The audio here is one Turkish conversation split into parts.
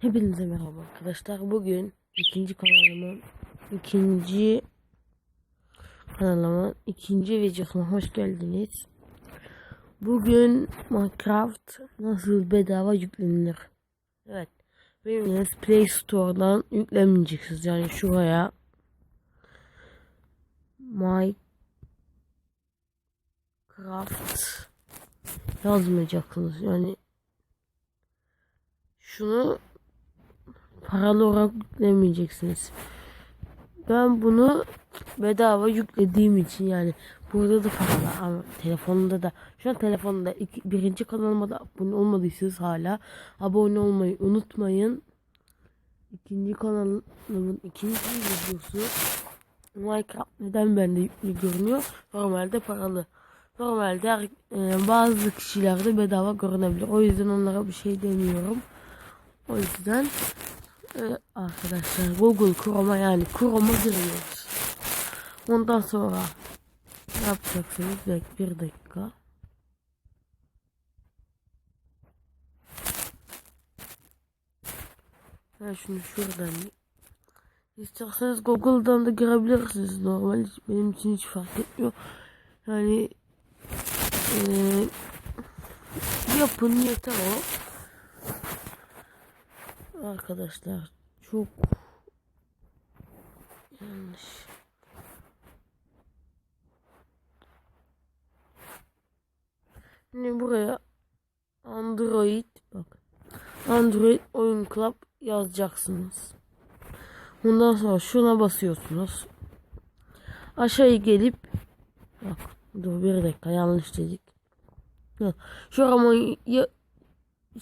Hepinize merhaba arkadaşlar. Bugün ikinci kanalımın ikinci kanalımın ikinci videosuna hoş geldiniz. Bugün Minecraft nasıl bedava yüklenilir? Evet. Bildiğiniz Play Store'dan yüklemeyeceksiniz. Yani şuraya Minecraft yazmayacaksınız. Yani şunu paralı olarak yüklemeyeceksiniz. Ben bunu bedava yüklediğim için yani burada da paralı ama telefonda da şu an telefonda iki, birinci kanalıma da abone olmadıysanız hala abone olmayı unutmayın. İkinci kanalımın ikinci videosu Minecraft neden bende yüklü görünüyor? Normalde paralı. Normalde e, bazı kişilerde bedava görünebilir. O yüzden onlara bir şey demiyorum. O yüzden e, arkadaşlar Google Chrome'a yani Chrome'a giriyoruz. Ondan sonra ne yapacaksınız? Bek bir dakika. Ben şunu şuradan İsterseniz Google'dan da girebilirsiniz normal benim için hiç fark etmiyor. Yani eee yapın yeter o. Arkadaşlar çok yanlış. Şimdi buraya Android bak. Android Oyun Club yazacaksınız. Ondan sonra şuna basıyorsunuz. Aşağıya gelip bak dur bir dakika yanlış dedik. Şu ya-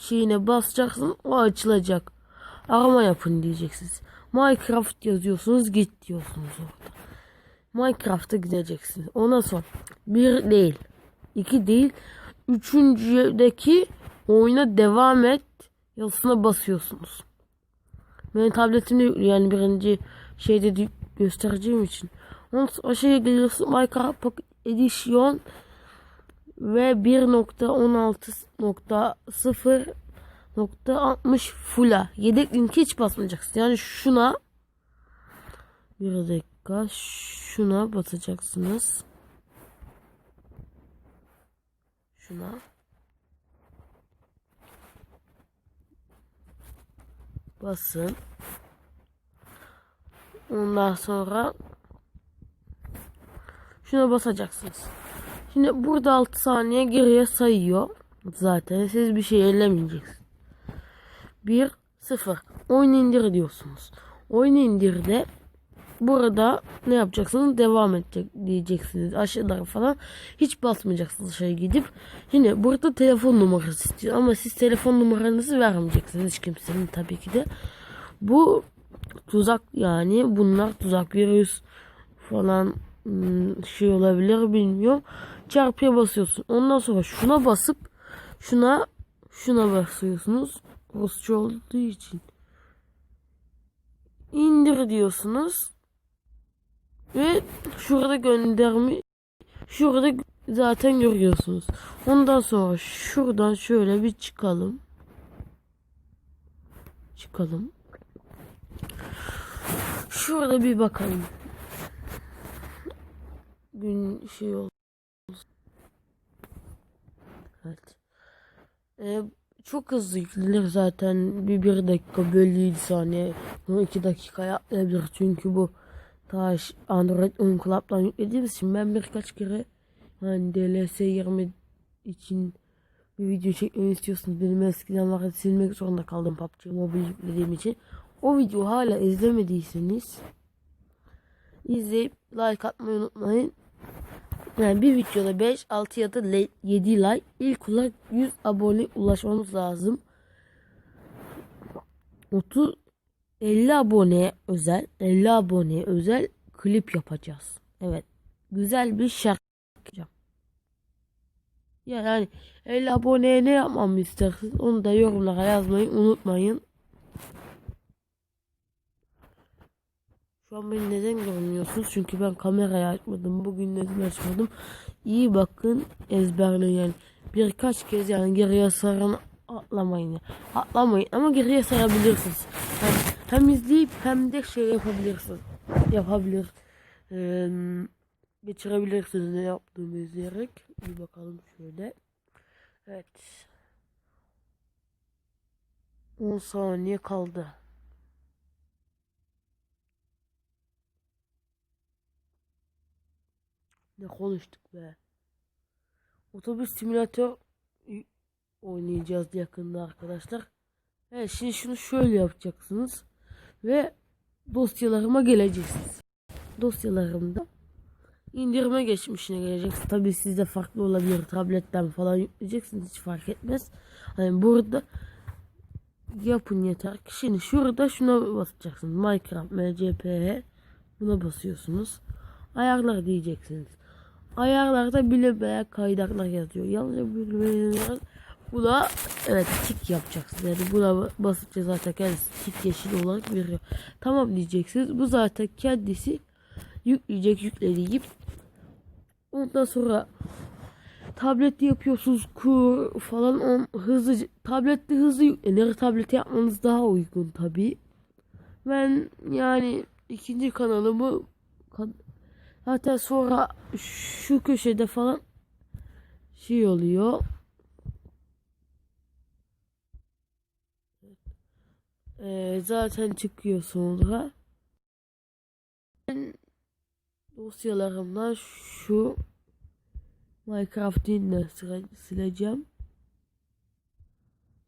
şeyine basacaksın o açılacak. Arama yapın diyeceksiniz. Minecraft yazıyorsunuz git diyorsunuz orada. Minecraft'a gideceksiniz. Ondan sonra bir değil, iki değil, üçüncüdeki oyuna devam et yazısına basıyorsunuz. Benim tabletimde yani birinci şeyde de göstereceğim için. Ondan sonra aşağıya geliyorsun Minecraft Edition ve 1.16.0.60 full'a yedek linki hiç basmayacaksın. Yani şuna bir dakika şuna basacaksınız. Şuna. Basın. Ondan sonra şuna basacaksınız. Şimdi burada 6 saniye geriye sayıyor. Zaten siz bir şey ellemeyeceksiniz. 1 0 Oyun indir diyorsunuz. Oyun indirde burada ne yapacaksınız? Devam edecek diyeceksiniz. Aşağılara falan hiç basmayacaksınız aşağıya gidip. Şimdi burada telefon numarası istiyor ama siz telefon numaranızı vermeyeceksiniz hiç kimsenin tabii ki de. Bu tuzak yani bunlar tuzak virüs falan hmm, şey olabilir bilmiyorum. Çarpıya basıyorsun. Ondan sonra şuna basıp şuna şuna basıyorsunuz. Rusça olduğu için. İndir diyorsunuz. Ve şurada gönderme şurada zaten görüyorsunuz. Ondan sonra şuradan şöyle bir çıkalım. Çıkalım. Şurada bir bakalım. Gün şey oldu. Evet. Ee, çok hızlı yüklenir zaten. Bir, bir dakika bölü 7 saniye. Bunu 2 dakika yapabilir. Çünkü bu taş Android oyun Club'dan yüklediğimiz için ben birkaç kere hani DLS 20 için bir video çekmemi istiyorsunuz. Benim eskiden vardı silmek zorunda kaldım PUBG Mobile yüklediğim için. O video hala izlemediyseniz izleyip like atmayı unutmayın. Yani bir videoda 5, 6 ya da 7 like ilk olarak 100 abone ulaşmamız lazım. 30 50 aboneye özel 50 aboneye özel klip yapacağız. Evet. Güzel bir şarkı yapacağım. Yani 50 aboneye ne yapmamı istersiniz onu da yorumlara yazmayı unutmayın. Şu an beni neden görmüyorsunuz? Çünkü ben kamerayı açmadım. Bugün neden açmadım? İyi bakın ezberleyin. Yani birkaç kez yani geriye sarın Atlamayın. ya. Atlamayın ama geriye sarabilirsiniz. Hem, hem izleyip hem de şey yapabilirsiniz. Yapabilir. Ee, geçirebilirsiniz ne yaptığımı izleyerek. Bir bakalım şöyle. Evet. 10 saniye kaldı. Ne konuştuk be. Otobüs simülatör oynayacağız yakında arkadaşlar. Evet şimdi şunu şöyle yapacaksınız. Ve dosyalarıma geleceksiniz. Dosyalarımda indirme geçmişine geleceksiniz. Tabi sizde farklı olabilir. Tabletten falan yükleyeceksiniz. Hiç fark etmez. Hani burada yapın yeter ki. Şimdi şurada şuna basacaksınız. Minecraft MCP'ye buna basıyorsunuz. Ayarlar diyeceksiniz. Ayarlarda bile veya kaydaklar yazıyor. Yalnızca bilmeyenler buna evet tik yapacaksınız. Yani buna basınca zaten kendisi tik yeşil olarak veriyor. Tamam diyeceksiniz. Bu zaten kendisi yükleyecek yüklediği Ondan sonra tablette yapıyorsunuz kur falan on hızlı tablette hızlı yüklenir. Tablette yapmanız daha uygun tabi. Ben yani ikinci kanalımı kan- hatta sonra şu köşede falan şey oluyor. Ee, zaten çıkıyor sonra. Ben dosyalarımdan şu Minecraft'in de sıra- sileceğim.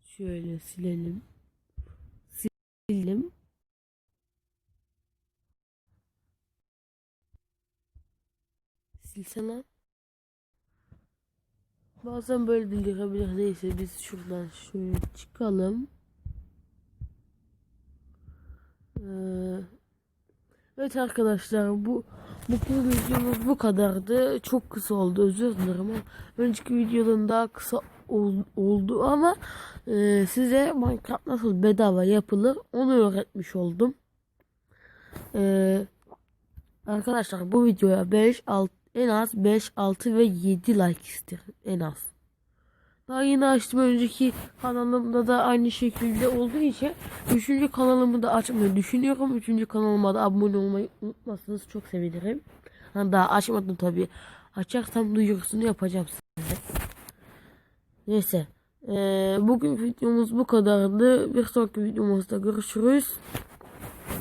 Şöyle silelim. Sildim. Silsene. Bazen böyle bildirebilir. Neyse biz şuradan şöyle çıkalım. Ee, evet arkadaşlar bu bu videomuz bu kadardı. Çok kısa oldu özür dilerim önceki videodan daha kısa ol- oldu ama e, size Minecraft nasıl bedava yapılır onu öğretmiş oldum. Ee, arkadaşlar bu videoya 5 6 en az 5 6 ve 7 like isterim en az. Daha yeni açtım önceki kanalımda da aynı şekilde olduğu için üçüncü kanalımı da açmayı düşünüyorum. Üçüncü kanalıma da abone olmayı unutmazsanız çok sevinirim. Ha, daha açmadım tabi. Açarsam duyurusunu yapacağım size. Neyse. Ee, bugün videomuz bu kadardı. Bir sonraki videomuzda görüşürüz.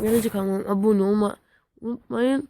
Birinci kanalıma abone olmayı unutmayın.